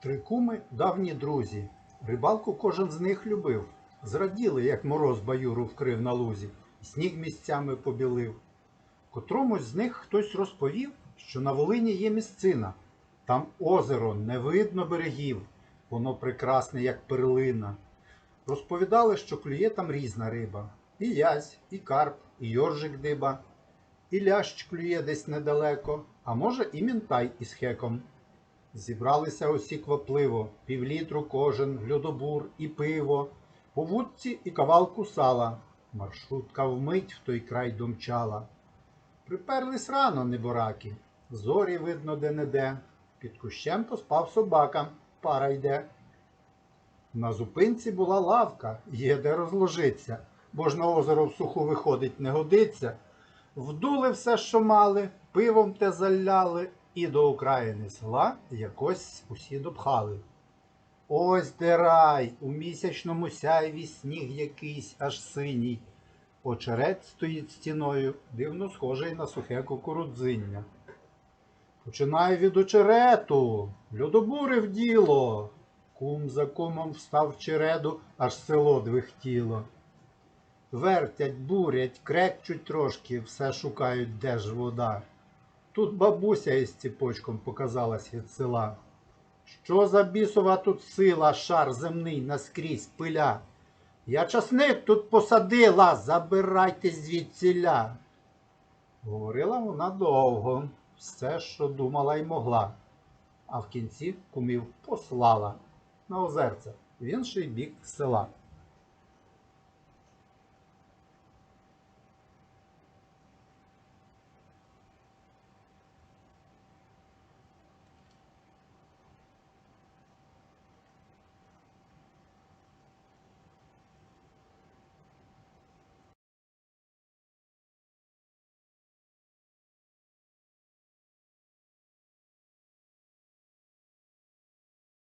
Три куми давні друзі. Рибалку кожен з них любив. Зраділи, як мороз баюру вкрив на лузі, сніг місцями побілив. Котромусь з них хтось розповів, що на Волині є місцина. Там озеро, не видно берегів, воно прекрасне, як перлина. Розповідали, що клює там різна риба. І язь, і карп, і йоржик диба, і лящ клює десь недалеко, а може і мінтай із хеком. Зібралися усі квапливо, півлітру кожен, льодобур і пиво, по вудці і кавалку сала. Маршрутка вмить в той край домчала. Приперлись рано небораки, зорі видно де-не-де. Під кущем то спав собака, пара йде. На зупинці була лавка, є де розложиться, бо ж на озеро в суху виходить не годиться. Вдули все, що мали, пивом те заляли, і до окраїни села якось усі допхали. Ось де рай, у місячному сяйві сніг якийсь аж синій. Очерет стоїть стіною, дивно схожий на сухе кукурудзиння. Починаю від очерету, льодобурив діло. Кум за кумом встав в череду, аж село двихтіло. Вертять, бурять, крекчуть трошки, все шукають, де ж вода. Тут бабуся із ціпочком показалась від села. Що за бісова тут сила, шар земний наскрізь пиля? Я часник тут посадила, забирайте звідсіля. Говорила вона довго, все, що думала й могла, а в кінці кумів послала на озерце в інший бік села.